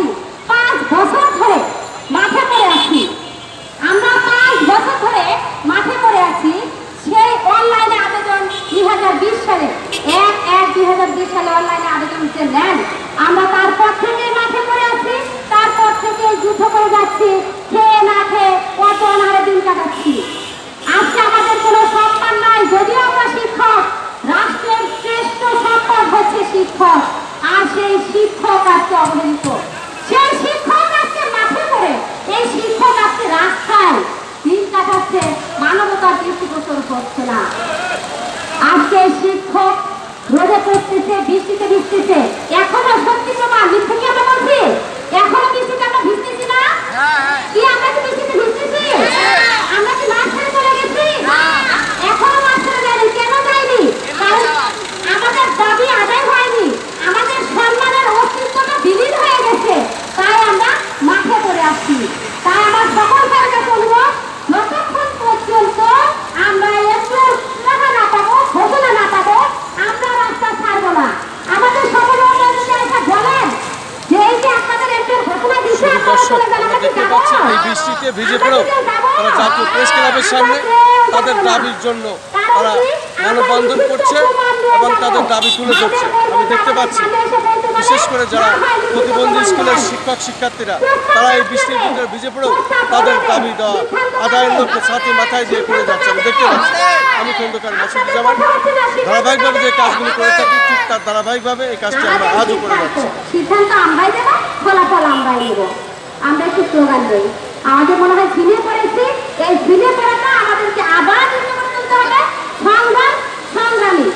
আছি। পাঁচ বছর ধরে মাঠে পড়ে আছি। আমরা পাঁচ বছর ধরে মাঠে পড়ে আছি। সেই অনলাইনে আবেদন দুই হাজার বিশ সালে, এক এক দুই হাজার বিশ সালে অনলাইনে আবেদন যে নেন, আমরা তারপর থেকে মাঠে পড়ে আছি। তারপর থেকে যুদ্ধ করে যাচ্ছি। খেয়ে না খেয়ে কত অনারে দিন কাটাচ্ছি। আজকে আমাদের কোনো সম্মান নাই, যদিও আমরা শিক্ষক, রাষ্ট্রের শ্রেষ্ঠ সম্পদ হচ্ছে শিক্ষক। আর সেই শিক্ষক আজকে অবহেলিত। 立して立してて দেখতে পাচ্ছি এই বৃষ্টিতে ভিজে পড়েও তারা জাতীয় প্রেস ক্লাবের সামনে তাদের দাবির জন্য তারা মানববন্ধন করছে এবং তাদের দাবি তুলে ধরছে। আমি দেখতে পাচ্ছি বিশেষ করে যারা প্রতিবন্ধী স্কুলের শিক্ষক শিক্ষার্থীরা তারা এই বৃষ্টির ভিতরে ভিজে পড়েও তাদের দাবি দেওয়া আদায়ের লক্ষ্যে ছাতি মাথায় দিয়ে করে যাচ্ছে। আমি দেখতে পাচ্ছি। আমি খন্দকার মাসুদুজ্জামান ধারাবাহিকভাবে যে কাজগুলি করে থাকি ঠিক তার ধারাবাহিকভাবে এই কাজটি আমরা আজও করে যাচ্ছি। সিদ্ধান্ত আমরাই দেবো ফলাফল আমরাই একটু স্লোগান দেই। আমাদের মনে হয় ঝিলে পড়েছি। এই ঝিলে পড়াটা আমাদেরকে আবার সংগ্রাম সংগ্রামী।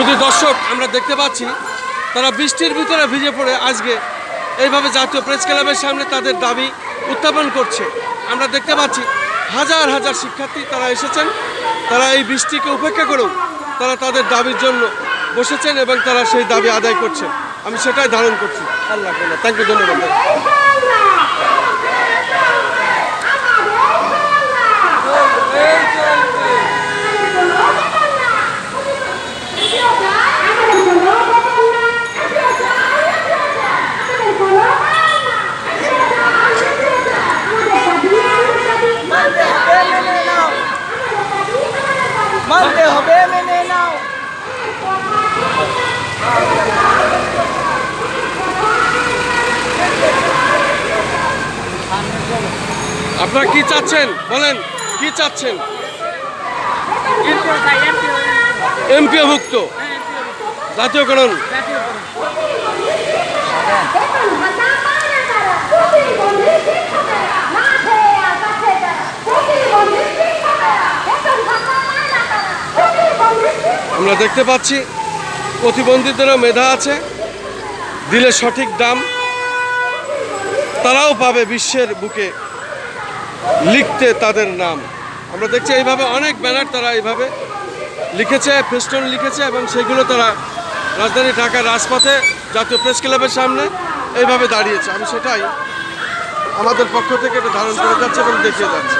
শুধু দর্শক, আমরা দেখতে পাচ্ছি, তারা বৃষ্টির ভিতরে ভিজে পড়ে আজকে এইভাবে জাতীয় প্রেস ক্লাবের সামনে তাদের দাবি উত্থাপন করছে। আমরা দেখতে পাচ্ছি, হাজার হাজার শিক্ষার্থী তারা এসেছেন, তারা এই বৃষ্টিকে উপেক্ষা করেও তারা তাদের দাবির জন্য বসেছেন এবং তারা সেই দাবি আদায় করছেন। আমি সেটাই ধারণ করছি। আল্লাহ থ্যাংক ইউ ধন্যবাদ। মানতে হবে মেনে নাও। আপনারা কি চাচ্ছেন? বলেন কি চাচ্ছেন? এমপিওভুক্ত। জাতীয়করণ। আমরা দেখতে পাচ্ছি প্রতিবন্ধীদেরও মেধা আছে, দিলে সঠিক দাম, তারাও পাবে বিশ্বের বুকে লিখতে তাদের নাম। আমরা দেখছি এইভাবে অনেক ব্যানার তারা এইভাবে লিখেছে, ফেস্টন লিখেছে এবং সেগুলো তারা রাজধানী ঢাকার রাজপথে, জাতীয় প্রেস ক্লাবের সামনে এইভাবে দাঁড়িয়েছে। আমি সেটাই আমাদের পক্ষ থেকে এটা ধারণ করে যাচ্ছে এবং দেখিয়ে যাচ্ছে।